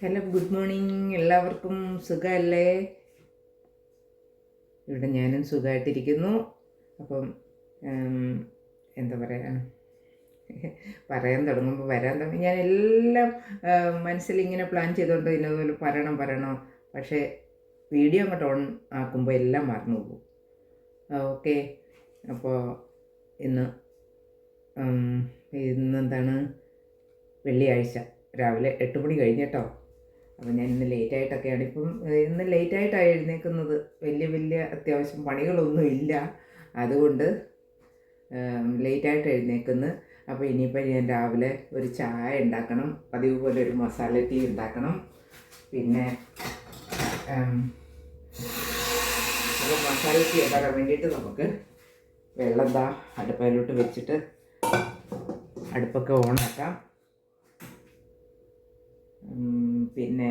Hello good morning. എല്ലാവർക്കും സുഖമല്ലേ ഇവിടെ ഞാനും സുഖമായിട്ടിരിക്കുന്നു അപ്പം എന്താ പറയുക പറയാൻ തുടങ്ങുമ്പോൾ വരാൻ തുടങ്ങി. ഞാൻ എല്ലാം മനസ്സിൽ ഇങ്ങനെ പ്ലാൻ ചെയ്തുകൊണ്ട് ഇന്നതുപോലെ പറയണം പറയണം? പക്ഷേ വീഡിയോ അങ്ങോട്ട് ഓൺ ആക്കുമ്പോൾ എല്ലാം മറന്നു പോകും ഓക്കെ. അപ്പോൾ ഇന്ന് ഇന്നെന്താണ്? വെള്ളിയാഴ്ച. രാവിലെ എട്ട് മണി കഴിഞ്ഞിട്ടോ അപ്പോൾ ഞാൻ ഇന്ന് ലേറ്റായിട്ടൊക്കെയാണ് ഇപ്പം ഇന്ന് ലേറ്റായിട്ടാണ് എഴുന്നേക്കുന്നത്. വലിയ വലിയ അത്യാവശ്യം പണികളൊന്നും ഇല്ല. അതുകൊണ്ട് ലേറ്റായിട്ട് എഴുന്നേക്കുന്നു. അപ്പോൾ ഇനിയിപ്പോൾ ഞാൻ രാവിലെ ഒരു ചായ ഉണ്ടാക്കണം. പതിവ് പോലെ ഒരു മസാല ടീ ഉണ്ടാക്കണം. പിന്നെ മസാല ടീ ഉണ്ടാക്കാൻ വേണ്ടിയിട്ട് നമുക്ക് വെള്ളം ദാ അടുപ്പയിലോട്ട് വെച്ചിട്ട് അടുപ്പൊക്കെ ഓണാക്കാം. പിന്നെ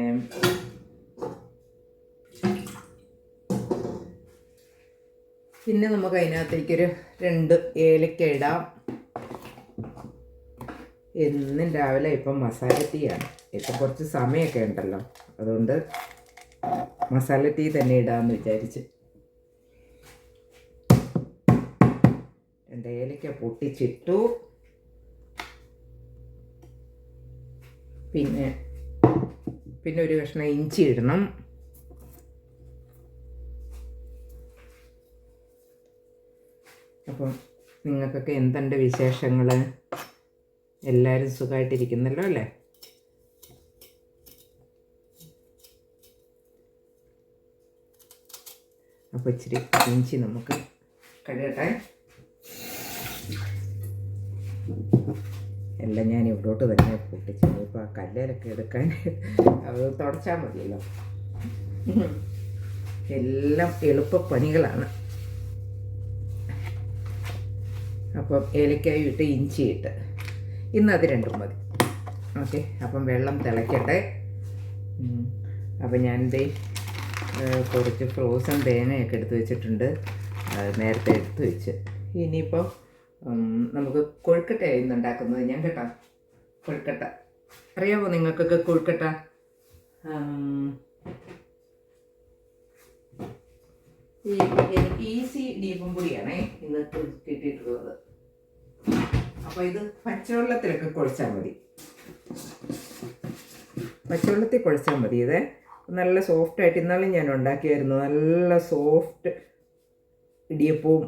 പിന്നെ നമുക്ക് അതിനകത്തേക്കൊരു രണ്ട് ഏലക്ക ഇടാം. എന്നും രാവിലെ ഇപ്പം മസാല ടീയാണ് ഇപ്പം കുറച്ച് സമയമൊക്കെ ഉണ്ടല്ലോ. അതുകൊണ്ട് മസാല ടീ തന്നെ ഇടാമെന്ന് വിചാരിച്ച്. രണ്ട് ഏലക്ക പൊട്ടിച്ചിട്ടു. പിന്നെ പിന്നെ ഒരു കഷ്ണം ഇഞ്ചി ഇടണം. അപ്പം നിങ്ങൾക്കൊക്കെ എന്തുണ്ട് വിശേഷങ്ങൾ? എല്ലാവരും സുഖമായിട്ടിരിക്കുന്നല്ലോ അല്ലേ? അപ്പോൾ ഇച്ചിരി ഇഞ്ചി നമുക്ക് കഴുകട്ടെ. എല്ലാം ഞാൻ ഇവിടോട്ട് തന്നെ പൊട്ടിച്ചു ഇനിയിപ്പോൾ ആ കല്ലിലൊക്കെ എടുക്കാൻ അത് തുടച്ചാൽ മതിയല്ലോ. എല്ലാം എളുപ്പപ്പണികളാണ്. അപ്പം ഏലക്കായും ഇട്ട് ഇഞ്ചി ഇട്ട് ഇന്ന് അത് രണ്ടും മതി. ഓക്കെ അപ്പം വെള്ളം തിളയ്ക്കട്ടെ അപ്പം ഞാൻ ദേ കുറച്ച് ഫ്രോസൺ തേങ്ങയൊക്കെ എടുത്ത് വെച്ചിട്ടുണ്ട്. നേരത്തെ എടുത്ത് വെച്ച്. ഇനിയിപ്പോൾ നമുക്ക് കൊഴുക്കട്ടയായിരുന്നു ഉണ്ടാക്കുന്നത്. ഞാൻ കേട്ടോ കൊഴുക്കട്ട അറിയാമോ നിങ്ങൾക്കൊക്കെ കൊഴുക്കട്ട എനിക്ക് ഈസി ഡീപ്പും പൊടിയാണേ ഇന്ന് കിട്ടിയിട്ടുള്ളത്. അപ്പോൾ ഇത് പച്ചവെള്ളത്തിലൊക്കെ കുഴച്ചാൽ മതി. പച്ചവെള്ളത്തിൽ കുഴച്ചാൽ മതി ഇത്. നല്ല സോഫ്റ്റ് ആയിട്ട് ഇന്നാളും ഞാൻ ഉണ്ടാക്കിയായിരുന്നു. നല്ല സോഫ്റ്റ് ഇടിയപ്പവും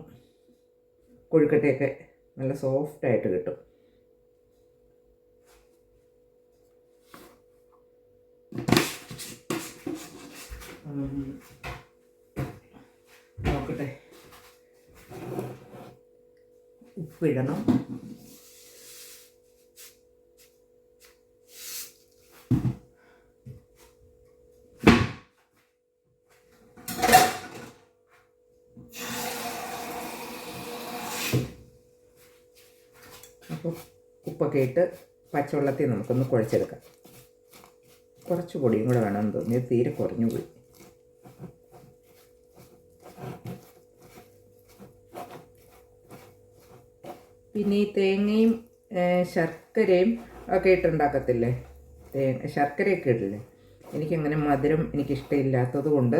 കൊഴുക്കട്ടയൊക്കെ നല്ല സോഫ്റ്റ് ആയിട്ട് കിട്ടും. നോക്കട്ടെ ഉപ്പിടണം ഉപ്പൊക്കെ ഇട്ട് പച്ചവെള്ളത്തിൽ നമുക്കൊന്ന് കുഴച്ചെടുക്കാം. കുറച്ച് പൊടിയും കൂടെ വേണമെന്ന് തോന്നി. ഇത് തീരെ കുറഞ്ഞു പോയി. പിന്നെ ഈ തേങ്ങയും ശർക്കരയും ഒക്കെ ഇട്ടുണ്ടാക്കത്തില്ലേ? തേങ്ങ ശർക്കരയൊക്കെ ഇടില്ലേ എനിക്കങ്ങനെ മധുരം എനിക്കിഷ്ടമില്ലാത്തത് കൊണ്ട്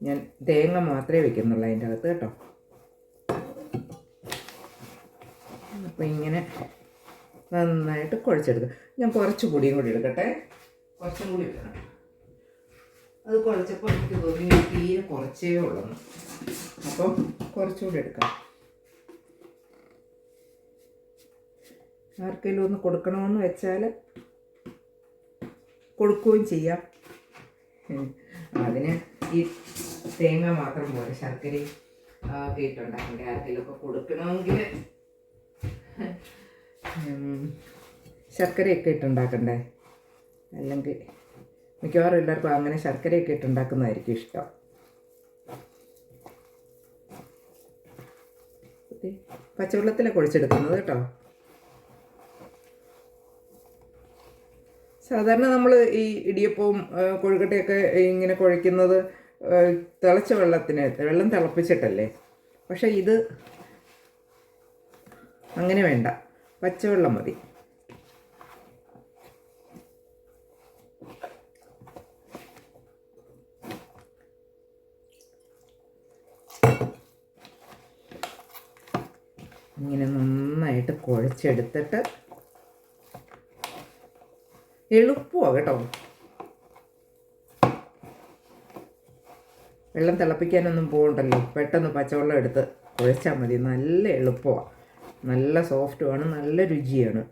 ഞാൻ തേങ്ങ മാത്രമേ വെക്കുന്നുള്ളൂ അതിന്റെ അകത്ത് കേട്ടോ. അപ്പോൾ ഇങ്ങനെ നന്നായിട്ട് കുഴച്ചെടുക്കുക. ഞാൻ കുറച്ച് പൊടിയും കൂടി എടുക്കട്ടെ. കുറച്ചും കൂടി എടുക്കണം അത് കുഴച്ചപ്പോൾ എനിക്ക് തോന്നി തീരെ കുറച്ചേ ഉള്ളൂ. അപ്പം കുറച്ചുകൂടി എടുക്കാം. ആർക്കെങ്കിലും ഒന്ന് കൊടുക്കണമെന്ന് വെച്ചാൽ കൊടുക്കുകയും ചെയ്യാം. അതിന് ഈ തേങ്ങ മാത്രം പോലെ ശർക്കരയും കേട്ടുണ്ടാക്കണ്ടേ ഒക്കെ ഇട്ടുണ്ടാക്കണ്ടേ? ആർക്കെങ്കിലും ഒക്കെ കൊടുക്കണമെങ്കിൽ ശർക്കരയൊക്കെ ഇട്ടുണ്ടാക്കണ്ടേ? അല്ലെങ്കിൽ മിക്കവാറും എല്ലാവർക്കും അങ്ങനെ ശർക്കരയൊക്കെ ഇട്ടുണ്ടാക്കുന്നതായിരിക്കും ഇഷ്ടം. പച്ചവെള്ളത്തിലെ കുഴിച്ചെടുക്കുന്നത് കേട്ടോ. സാധാരണ നമ്മൾ ഈ ഇടിയപ്പവും കൊഴുക്കട്ടയൊക്കെ ഇങ്ങനെ കുഴയ്ക്കുന്നത് തിളച്ച വെള്ളത്തിന് വെള്ളം തിളപ്പിച്ചിട്ടല്ലേ? പക്ഷേ ഇത് അങ്ങനെ വേണ്ട. പച്ചവെള്ളം മതി. ഇങ്ങനെ നന്നായിട്ട് കുഴച്ചെടുത്തിട്ട് എളുപ്പമാണ് കേട്ടോ. വെള്ളം തിളപ്പിക്കാനൊന്നും പോകണ്ടല്ലോ. പെട്ടെന്ന് പച്ചവെള്ളം എടുത്ത് കുഴച്ചാൽ മതി. നല്ല എളുപ്പമാണ് നല്ല സോഫ്റ്റുമാണ് നല്ല രുചിയാണ്.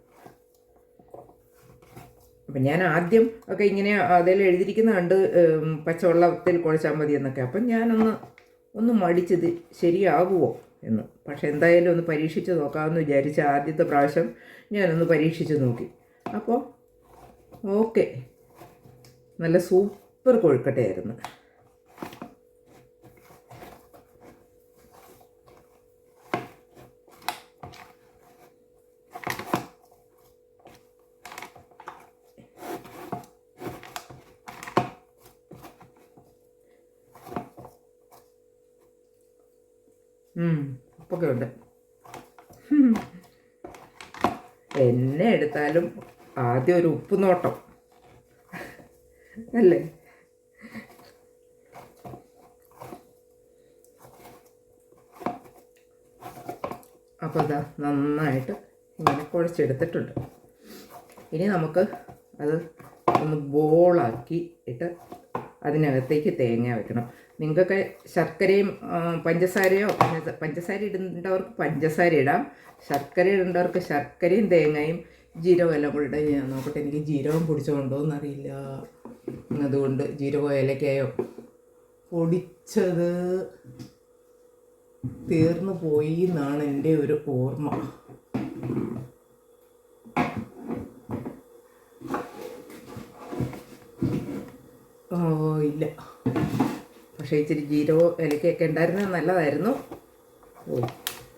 അപ്പം ഞാൻ ആദ്യം ഒക്കെ ഇങ്ങനെ അതിൽ എഴുതിയിരിക്കുന്ന കണ്ട് പച്ചവെള്ളത്തിൽ കുഴച്ചാൽ മതി എന്നൊക്കെ. അപ്പം ഞാനൊന്ന് ഒന്ന് മടിച്ചത് ശരിയാകുമോ എന്ന്. പക്ഷെ എന്തായാലും ഒന്ന് പരീക്ഷിച്ച് നോക്കാമെന്ന് വിചാരിച്ച ആദ്യത്തെ പ്രാവശ്യം ഞാനൊന്ന് പരീക്ഷിച്ച് നോക്കി. അപ്പോൾ ഓക്കെ നല്ല സൂപ്പർ കൊഴുക്കട്ടയായിരുന്നു. ഉപ്പൊക്കെ ഉണ്ട്. എന്നെ എടുത്താലും ആദ്യം ഒരു ഉപ്പ് നോട്ടം അല്ലേ? അപ്പോൾ ഇതാ നന്നായിട്ട് ഇങ്ങനെ കുഴച്ചെടുത്തിട്ടുണ്ട്. ഇനി നമുക്ക് അത് ഒന്ന് ബോളാക്കി ഇട്ട് അതിനകത്തേക്ക് തേങ്ങ വെക്കണം. നിങ്ങൾക്കൊക്കെ ശർക്കരയും പഞ്ചസാരയോ പഞ്ചസാര ഇടേണ്ടവർക്ക് പഞ്ചസാര ഇടാം. ശർക്കര ഇടേണ്ടവർക്ക് ശർക്കരയും തേങ്ങയും ജീരകം എല്ലാം കൂടെ ഇടാൻ ഞാൻ നോക്കട്ടെ എനിക്ക് ജീരകം പൊടിച്ചുകൊണ്ടോ എന്നറിയില്ല അതുകൊണ്ട് ജീരകോ ഏലക്കയോ പൊടിച്ചത് തീർന്നു പോയി എന്നാണ് എന്റെ ഒരു ഓർമ്മ. ഓ ഇല്ല. പക്ഷേ ഇച്ചിരി ജീരകവും ഇലക്കൊക്കെ ഉണ്ടായിരുന്നത് നല്ലതായിരുന്നു. ഓ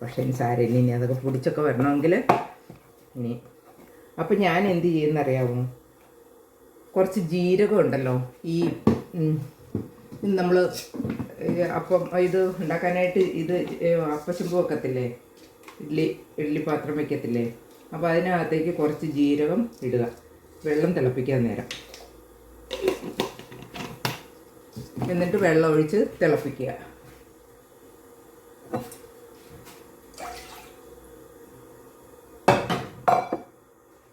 പക്ഷേ ഇനി സാരമില്ല. ഇനി അതൊക്കെ പൊടിച്ചൊക്കെ വരണമെങ്കിൽ ഇനി. അപ്പം ഞാൻ എന്ത് ചെയ്യുന്നറിയാമോ കുറച്ച് ജീരകം ഉണ്ടല്ലോ. ഈ നമ്മൾ അപ്പം ഇത് ഉണ്ടാക്കാനായിട്ട് ഇത് അപ്പച്ചമ്പ് വെക്കത്തില്ലേ? ഇഡ്ഡലി ഇഡ്ഡലി പാത്രം വയ്ക്കത്തില്ലേ അപ്പോൾ അതിനകത്തേക്ക് കുറച്ച് ജീരകം ഇടുക. വെള്ളം തിളപ്പിക്കാൻ നേരം. എന്നിട്ട് വെള്ളം ഒഴിച്ച് തിളപ്പിക്കുക.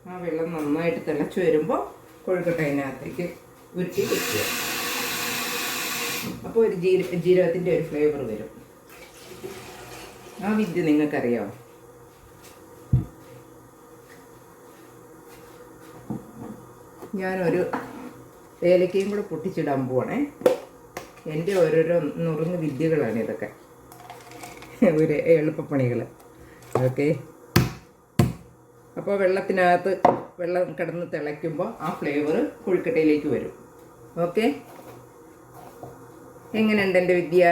ആ വെള്ളം നന്നായിട്ട് തിളച്ച് വരുമ്പോൾ കൊഴുക്കട്ട അതിനകത്തേക്ക് ഉരുട്ടി വെക്കുക. അപ്പോൾ ഒരു ജീര ജീരകത്തിന്റെ ഒരു ഫ്ലേവർ വരും. ആ വിദ്യ നിങ്ങൾക്കറിയാമോ ഞാനൊരു ഏലക്കയും കൂടെ പൊട്ടിച്ചിടാൻ പോവാണേ. എന്റെ ഓരോരോ നുറുങ്ങ് വിദ്യകളാണ് ഇതൊക്കെ. ഒരു എളുപ്പപ്പണികൾ ഓക്കെ. അപ്പോൾ വെള്ളത്തിനകത്ത് വെള്ളം കിടന്ന് തിളയ്ക്കുമ്പോൾ ആ ഫ്ലേവർ കൊഴുക്കട്ടയിലേക്ക് വരും. ഓക്കെ. എങ്ങനെയുണ്ട് എന്റെ വിദ്യ?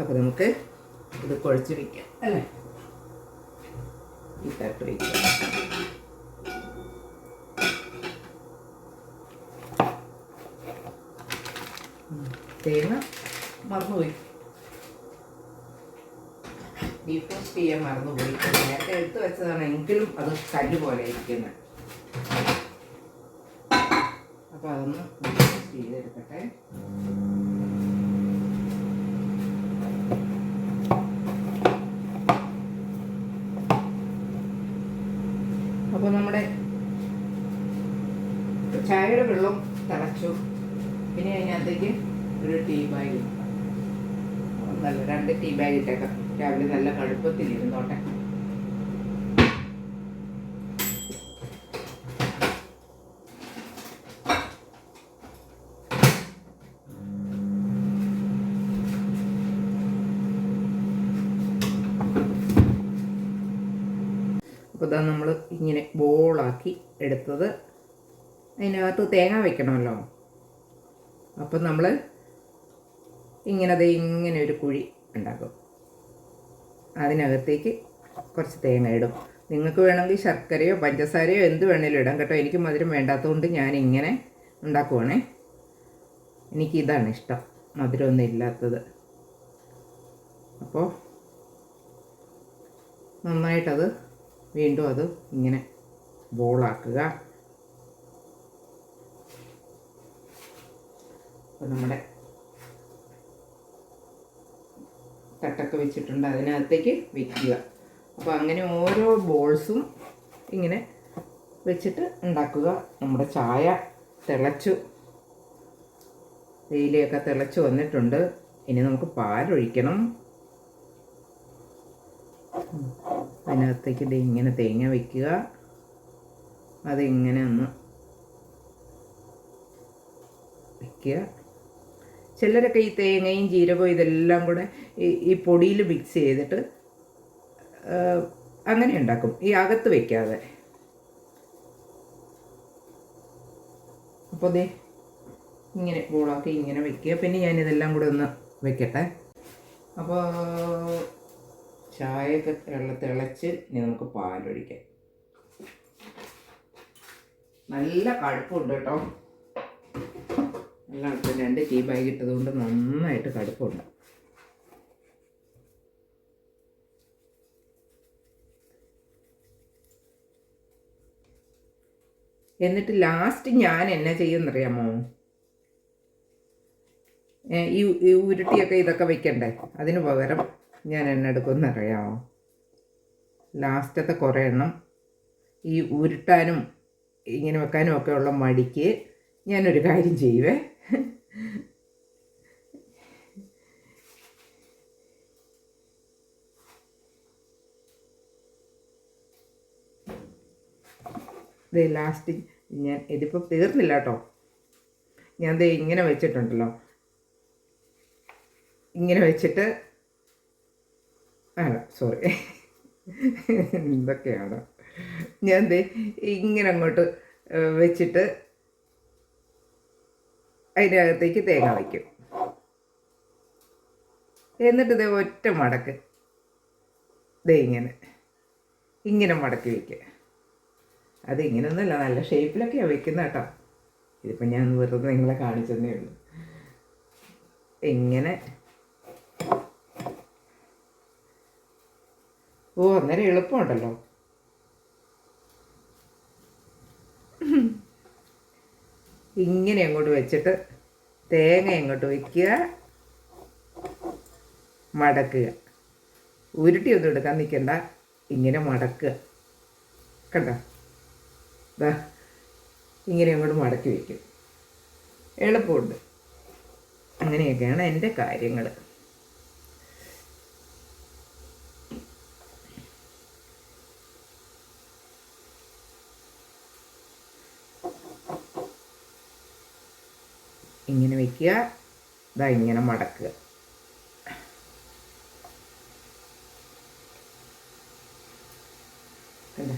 അപ്പോൾ നമുക്ക് ഇത് കുഴച്ച് വയ്ക്കാം അല്ലേ? ഈ തട്ട് വയ്ക്കാം തേങ്ങ മറന്നുപോയി. ഡീപോസ്റ്റ് ചെയ്യാൻ മറന്നുപോയി. നേരത്തെ എടുത്തു വെച്ചതാണ് എങ്കിലും അത് കല്ല് പോലെ ഇരിക്കുന്നത് അപ്പോൾ അതൊന്ന് ഡീപോസ്റ്റ് ചെയ്തെടുക്കട്ടെ അപ്പോൾ നമ്മുടെ ചായയുടെ വെള്ളം തിളച്ചു. പിന്നെ അതിനകത്തേക്ക് ഒരു ടീ ബാഗ് നല്ല രണ്ട് ടീ ബാഗ് ഇട്ടേക്കാം. രാവിലെ നല്ല കടുപ്പത്തിലിരുന്നോട്ടെ. അപ്പോൾ നമ്മൾ ഇങ്ങനെ ബോളാക്കി എടുത്തത്. അതിനകത്ത് തേങ്ങ വെക്കണമല്ലോ. അപ്പം നമ്മൾ ഇങ്ങനെ ദേ ഇങ്ങനെ ഒരു കുഴി ഉണ്ടാക്കും. അതിനകത്തേക്ക് കുറച്ച് തേങ്ങ ഇടും. നിങ്ങൾക്ക് വേണമെങ്കിൽ ശർക്കരയോ പഞ്ചസാരയോ എന്ത് വേണമെങ്കിലും ഇടാം കേട്ടോ. എനിക്ക് മധുരം വേണ്ടാത്തതുകൊണ്ട് ഞാൻ ഇങ്ങനെ ഉണ്ടാക്കുവാണേ എനിക്കിതാണ് ഇഷ്ടം. മധുരമൊന്നും ഇല്ലാത്തത്. അപ്പോൾ നന്നായിട്ടത് വീണ്ടും അത് ഇങ്ങനെ ബോളാക്കുക. അപ്പോൾ നമ്മുടെ തട്ടൊക്കെ വെച്ചിട്ടുണ്ട്. അതിനകത്തേക്ക് വെക്കുക. അപ്പോൾ അങ്ങനെ ഓരോ ബോൾസും ഇങ്ങനെ വെച്ചിട്ട് ഉണ്ടാക്കുക. നമ്മുടെ ചായ തിളച്ചു. തേയിലയൊക്കെ തിളച്ചു വന്നിട്ടുണ്ട്. ഇനി നമുക്ക് പാലൊഴിക്കണം. അതിനകത്തേക്ക് ഇങ്ങനെ തേങ്ങ വയ്ക്കുക അതിങ്ങനെ ഒന്ന് വയ്ക്കുക ചിലരൊക്കെ ഈ തേങ്ങയും ജീരകവും ഇതെല്ലാം കൂടെ ഈ ഈ പൊടിയിൽ മിക്സ് ചെയ്തിട്ട് അങ്ങനെ ഉണ്ടാക്കും. ഈ അകത്ത് വയ്ക്കാതെ അപ്പോൾ ദേ ഇങ്ങനെ ബോളാക്കി ഇങ്ങനെ വയ്ക്കുക പിന്നെ ഞാൻ ഇതെല്ലാം കൂടെ ഒന്ന് വെക്കട്ടെ. അപ്പോൾ ചായയൊക്കെ തിള തിളച്ച് ഇനി നമുക്ക് പാലൊഴിക്കാം. നല്ല കടുപ്പുണ്ട് കേട്ടോ. കടുപ്പം രണ്ട് ടീ ബാഗ് ഇട്ടതുകൊണ്ട് നന്നായിട്ട് കടുപ്പുണ്ട് എന്നിട്ട് ലാസ്റ്റ് ഞാൻ എന്നെ ചെയ്യുമെന്നറിയാമോ? ഈ ഉരുട്ടിയൊക്കെ ഇതൊക്കെ വെക്കണ്ടേ? അതിന് പകരം ഞാൻ എണ്ണ എടുക്കുമെന്നറിയാമോ? ലാസ്റ്റത്തെ കുറേ എണ്ണം ഈ ഉരുട്ടാനും ഇങ്ങനെ വെക്കാനും ഒക്കെ ഉള്ള മടിക്ക് ഞാനൊരു കാര്യം ചെയ്യുവേ. ഇത് ലാസ്റ്റ് ഞാൻ ഇതിപ്പോൾ തീർന്നില്ല കേട്ടോ ഞാൻ ദേ ഇങ്ങനെ വെച്ചിട്ടുണ്ടല്ലോ. ഇങ്ങനെ വെച്ചിട്ട് അല്ല സോറി എന്തൊക്കെയാണ്? ഞാൻ ഇങ്ങനെ അങ്ങോട്ട് ഏഹ്, വെച്ചിട്ട് അകത്തേക്ക് തേങ്ങ വയ്ക്കും. എന്നിട്ട് ഇതേ ഒറ്റ മടക്ക്. ദേ ഇങ്ങനെ. ഇങ്ങനെ മടക്കി വയ്ക്കുക. അത് ഇങ്ങനെയൊന്നുമല്ല നല്ല ഷേപ്പിലൊക്കെയാണ് വയ്ക്കുന്നത് കേട്ടോ. ഇതിപ്പോൾ ഞാൻ വെറുതെ നിങ്ങളെ കാണിച്ചതേ ഉള്ളൂ. ഇങ്ങനെ. ഓ അങ്ങനെ എളുപ്പമുണ്ടല്ലോ. ഇങ്ങനെ അങ്ങോട്ട് വെച്ചിട്ട് തേങ്ങ അങ്ങോട്ട് വയ്ക്കുക മടക്കുക. ഉരുട്ടിയൊന്നും എടുക്കാൻ നിൽക്കണ്ട. ഇങ്ങനെ മടക്കുക. കണ്ടോ? ദാ ഇങ്ങനെ അങ്ങോട്ട് മടക്കി വയ്ക്കും. എളുപ്പമുണ്ട്. അങ്ങനെയൊക്കെയാണ് എന്റെ കാര്യങ്ങൾ വെക്കുക ഇതാ ഇങ്ങനെ മടക്കുക. അല്ലേ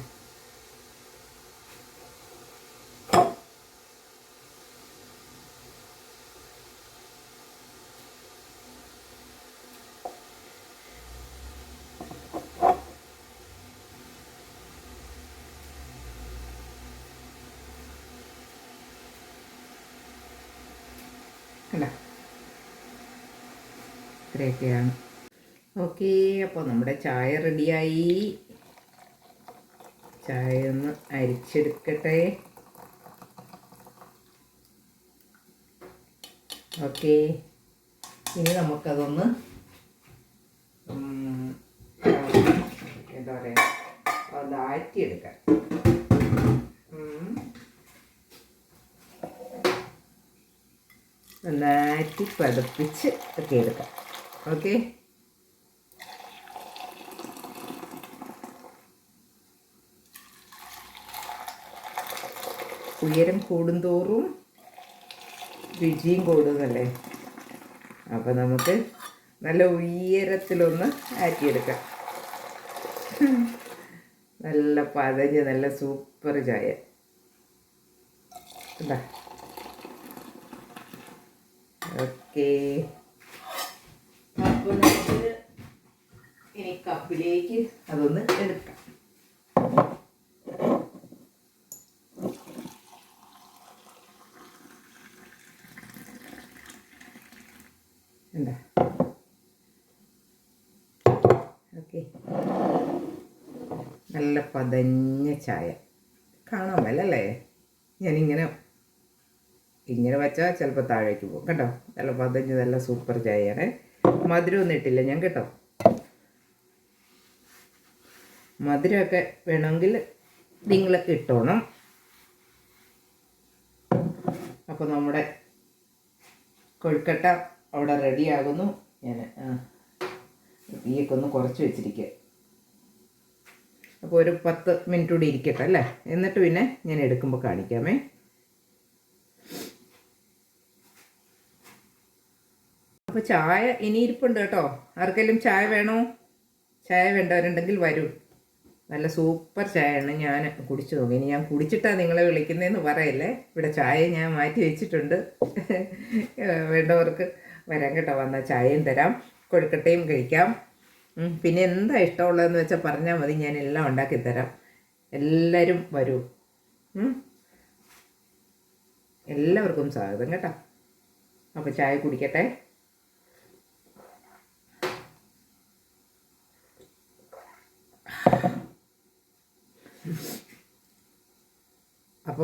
ഇത്രയൊക്കെയാണ്. ഓക്കെ അപ്പോൾ നമ്മുടെ ചായ റെഡിയായി. ചായ ഒന്ന് അരിച്ചെടുക്കട്ടെ. ഓക്കെ ഇനി നമുക്കതൊന്ന് എന്താ പറയുക അത് ആറ്റിയെടുക്കാം. ഒന്നാറ്റി പതപ്പിച്ച് ഒക്കെ എടുക്കാം. ഓക്കെ. ഉയരം കൂടുന്തോറും രുചിയും കൂടുന്നല്ലേ അപ്പോൾ നമുക്ക് നല്ല ഉയരത്തിലൊന്ന് ആറ്റിയെടുക്കാം. നല്ല പതഞ്ഞ് നല്ല സൂപ്പർ ചായ. ഓക്കെ. ഇനി കപ്പിലേക്ക് അതൊന്ന് എടുക്കാം. നല്ല പതഞ്ഞ ചായ. കാണാൻ വല്ലല്ലേ ഞാനിങ്ങനെ ഇങ്ങനെ വെച്ചാൽ ചിലപ്പോൾ താഴേക്ക് പോകും. കേട്ടോ നല്ല പതഞ്ഞ് നല്ല സൂപ്പർ ചായയാണ്. മധുരമൊന്നും ഇട്ടില്ല ഞാൻ കേട്ടോ. മധുരമൊക്കെ വേണമെങ്കിൽ നിങ്ങൾ ഇട്ടോണം. അപ്പോൾ നമ്മുടെ കൊഴുക്കട്ട അവിടെ റെഡിയാകുന്നു ഞാൻ തീയൊക്കെ ഒന്ന് കുറച്ച് വെച്ചിരിക്കുക അപ്പോൾ ഒരു പത്ത് മിനിറ്റ് കൂടി ഇരിക്കട്ടെ അല്ലേ? എന്നിട്ട് പിന്നെ ഞാൻ എടുക്കുമ്പോൾ കാണിക്കാമേ. അപ്പോൾ ചായ ഇനി ഇരിപ്പുണ്ട് കേട്ടോ. ആർക്കെങ്കിലും ചായ വേണോ? ചായ വേണ്ടവരുണ്ടെങ്കിൽ വരൂ. നല്ല സൂപ്പർ ചായയാണ് ഞാൻ കുടിച്ചു നോക്കി. ഇനി ഞാൻ കുടിച്ചിട്ടാണ് നിങ്ങളെ വിളിക്കുന്നതെന്ന് പറയല്ലേ. ഇവിടെ ചായ ഞാൻ മാറ്റി വെച്ചിട്ടുണ്ട്. വേണ്ടവർക്ക് വരാൻ കേട്ടോ. വന്നാൽ ചായയും തരാം. കൊഴുക്കട്ടയും കഴിക്കാം. പിന്നെ എന്താ ഇഷ്ടമുള്ളതെന്ന് വെച്ചാൽ പറഞ്ഞാൽ മതി. ഞാൻ എല്ലാം ഉണ്ടാക്കി തരാം. എല്ലാവരും വരൂ. എല്ലാവർക്കും സ്വാഗതം കേട്ടോ. അപ്പോൾ ചായ കുടിക്കട്ടെ.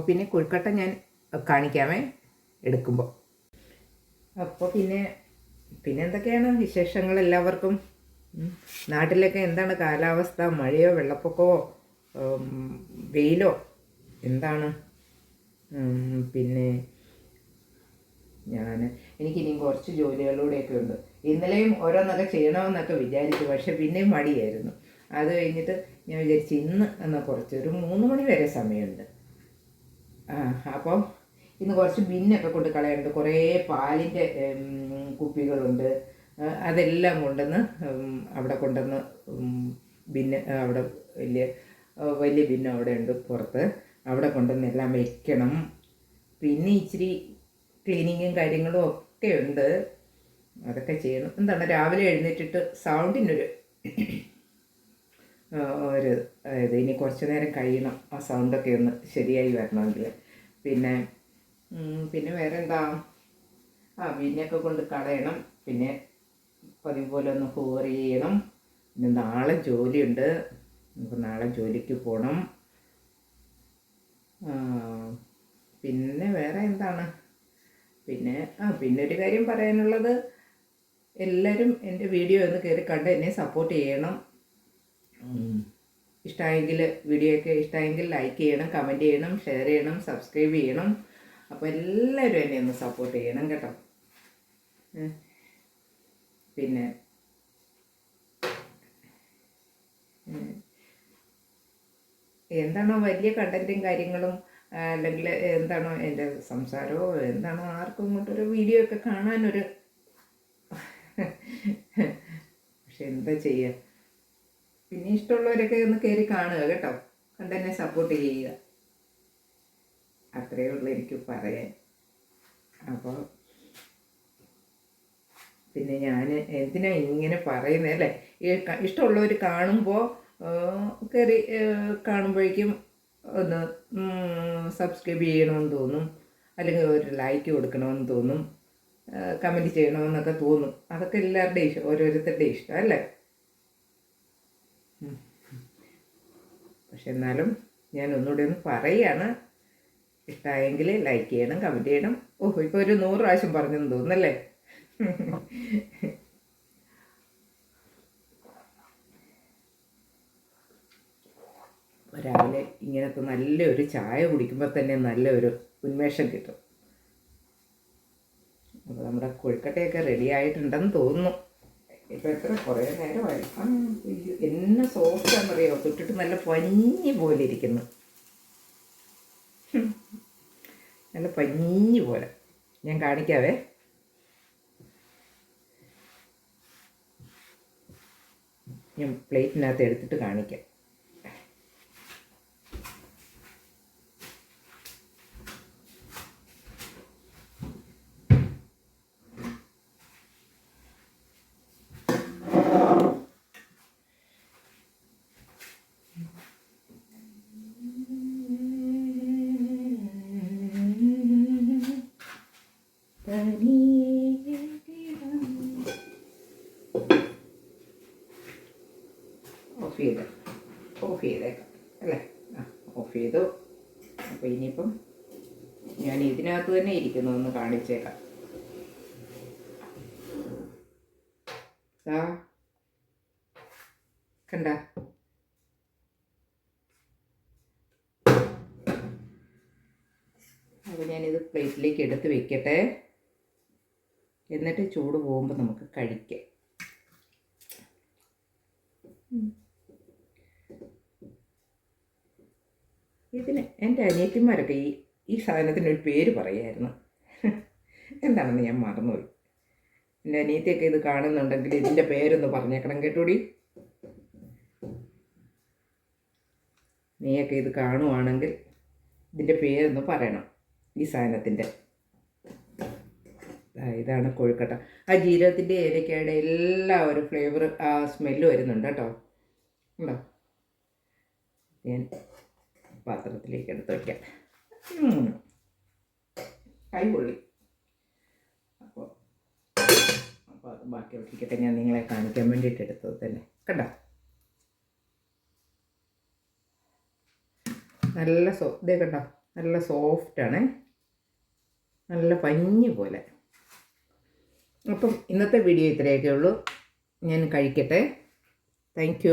അപ്പോൾ പിന്നെ കൊഴുക്കട്ട ഞാൻ കാണിക്കാമേ എടുക്കുമ്പോൾ അപ്പോൾ പിന്നെ പിന്നെ എന്തൊക്കെയാണ് വിശേഷങ്ങൾ എല്ലാവർക്കും? നാട്ടിലൊക്കെ എന്താണ് കാലാവസ്ഥ? മഴയോ വെള്ളപ്പൊക്കമോ വെയിലോ? എന്താണ്? പിന്നെ ഞാൻ എനിക്കിനിയും കുറച്ച് ജോലികളിലൂടെയൊക്കെ ഉണ്ട്. ഇന്നലെയും ഓരോന്നൊക്കെ ചെയ്യണമെന്നൊക്കെ വിചാരിച്ചു പക്ഷെ പിന്നെയും മടിയായിരുന്നു. അത് കഴിഞ്ഞിട്ട് ഞാൻ വിചാരിച്ചു ഇന്ന് എന്നാൽ കുറച്ച് ഒരു മൂന്ന് മണി വരെ സമയമുണ്ട്. അപ്പം ഇന്ന് കുറച്ച് ബിന്നൊക്കെ കൊണ്ട് കളയാനുണ്ട്. കുറേ പാലിന്റെ കുപ്പികളുണ്ട്. അതെല്ലാം കൊണ്ടുവന്ന് അവിടെ കൊണ്ടുവന്ന് ബിന്ന് അവിടെ വലിയ വലിയ ബിന്ന് അവിടെ ഉണ്ട് പുറത്ത്. അവിടെ കൊണ്ടുവന്ന് എല്ലാം വെക്കണം. പിന്നെ ഇച്ചിരി ക്ലീനിങ്ങും കാര്യങ്ങളും ഒക്കെ ഉണ്ട്. അതൊക്കെ ചെയ്യണം. എന്താണ് രാവിലെ എഴുന്നേറ്റിട്ട് സൗണ്ടിനൊരു ഒരു ഇത് ഇനി കുറച്ച് നേരം കഴിയണം. ആ സൗണ്ടൊക്കെ ഒന്ന് ശരിയായി വരണമെങ്കിൽ. പിന്നെ പിന്നെ വേറെ എന്താ ആ ബിന്നൊക്കെ കൊണ്ട് കളയണം. പിന്നെ പതിവ് പോലെ ഒന്ന് ഹോറി ചെയ്യണം. പിന്നെ നാളെ ജോലിയുണ്ട്. നമുക്ക് നാളെ ജോലിക്ക് പോകണം പിന്നെ വേറെ എന്താണ്? പിന്നെ ആ പിന്നെ ഒരു കാര്യം പറയാനുള്ളത്. എല്ലാവരും എന്റെ വീഡിയോ ഒന്ന് കയറി കണ്ട് എന്നെ സപ്പോർട്ട് ചെയ്യണം. ഇഷ്ടമായെങ്കിൽ വീഡിയോ ഒക്കെ ഇഷ്ടമായെങ്കിൽ ലൈക്ക് ചെയ്യണം കമന്റ് ചെയ്യണം ഷെയർ ചെയ്യണം സബ്സ്ക്രൈബ് ചെയ്യണം. അപ്പോൾ എല്ലാവരും എന്നെ ഒന്ന് സപ്പോർട്ട് ചെയ്യണം കേട്ടോ. പിന്നെ എന്താണോ വലിയ കണ്ടന്റും കാര്യങ്ങളും അല്ലെങ്കിൽ എന്താണോ എന്റെ സംസാരമോ എന്താണോ ആർക്കും ഇങ്ങോട്ടൊരു വീഡിയോ ഒക്കെ കാണാനൊരു പക്ഷെ എന്താ ചെയ്യുക പിന്നെ ഇഷ്ടമുള്ളവരൊക്കെ ഒന്ന് കയറി കാണുക കേട്ടോ. കണ്ടെന്നെ സപ്പോർട്ട് ചെയ്യുക. അത്രയേ ഉള്ളൂ എനിക്ക് പറയാൻ. അപ്പോൾ പിന്നെ ഞാൻ എന്തിനാ ഇങ്ങനെ പറയുന്നത് അല്ലേ? ഇഷ്ടമുള്ളവർ കാണുമ്പോൾ കയറി കാണുമ്പോഴേക്കും ഒന്ന് സബ്സ്ക്രൈബ് ചെയ്യണമെന്ന് തോന്നും. അല്ലെങ്കിൽ ഒരു ലൈക്ക് കൊടുക്കണമെന്ന് തോന്നും. കമന്റ് ചെയ്യണമെന്നൊക്കെ തോന്നും. അതൊക്കെ എല്ലാവരുടെയും ഇഷ്ടം ഓരോരുത്തരുടെ ഇഷ്ടം അല്ലേ? പക്ഷെ എന്നാലും ഞാൻ ഒന്നുകൂടി ഒന്ന് പറയുകയാണ് ഇഷ്ടമായെങ്കിൽ ലൈക്ക് ചെയ്യണം കമന്റ് ചെയ്യണം. ഓഹോ ഇപ്പോൾ ഒരു നൂറ് പ്രാവശ്യം പറഞ്ഞെന്ന് തോന്നുന്നല്ലേ? രാവിലെ ഇങ്ങനത്തെ നല്ലൊരു ചായ കുടിക്കുമ്പോൾ തന്നെ നല്ലൊരു ഉന്മേഷം കിട്ടും. അപ്പോൾ നമ്മുടെ കൊഴുക്കട്ടയൊക്കെ റെഡി ആയിട്ടുണ്ടെന്ന് തോന്നുന്നു. ഇപ്പം എത്ര കുറേ നേരമായി. എന്നെ സോഫ്റ്റാണെന്നറിയോ തൊട്ടിട്ട് നല്ല പഞ്ഞി പോലെ ഇരിക്കുന്നു. നല്ല പഞ്ഞി പോലെ. ഞാൻ കാണിക്കാവേ. ഞാൻ പ്ലേറ്റിനകത്ത് എടുത്തിട്ട് കാണിക്കാം. ഇതിനകത്ത് തന്നെ കാണിച്ചേക്കാം കണ്ട? അപ്പോൾ ഞാനിത് പ്ലേറ്റിലേക്ക് എടുത്ത് വെക്കട്ടെ. എന്നിട്ട് ചൂട് പോകുമ്പോൾ നമുക്ക് കഴിക്കാം. ഇതിന് എന്റെ അനിയത്തിമാരൊക്കെ ഈ ഈ സാധനത്തിനൊരു പേര് പറയായിരുന്നു. എന്താണെന്ന് ഞാൻ മറന്നുപോയി. എന്റെ അനിയത്തിയൊക്കെ ഇത് കാണുന്നുണ്ടെങ്കിൽ ഇതിന്റെ പേരൊന്ന് പറഞ്ഞേക്കണം കേട്ടോടി. നീയൊക്കെ ഇത് കാണുവാണെങ്കിൽ ഇതിന്റെ പേരൊന്ന് പറയണം ഈ സാധനത്തിന്റെ ഇതാണ് കൊഴുക്കട്ട. ആ ജീരകത്തിന്റെ ഏലക്കയുടെ എല്ലാ ഒരു ഫ്ലേവർ ആ സ്മെല്ല് വരുന്നുണ്ട് കേട്ടോ. ഉണ്ടോ? ഞാൻ പാത്രത്തിലേക്ക് എടുത്ത് വയ്ക്കാം കൈ പൊള്ളി. അപ്പോൾ അത് ബാക്കി ഒട്ടിക്കട്ടെ ഞാൻ നിങ്ങളെ കാണിക്കാൻ വേണ്ടിയിട്ട് എടുത്തത് തന്നെ. കണ്ടോ? നല്ല സോ ഇതേ കണ്ടോ? നല്ല സോഫ്റ്റാണ് നല്ല പഞ്ഞി പോലെ. അപ്പം ഇന്നത്തെ വീഡിയോ ഇത്രയൊക്കെ ഉള്ളൂ. ഞാൻ കഴിക്കട്ടെ. താങ്ക്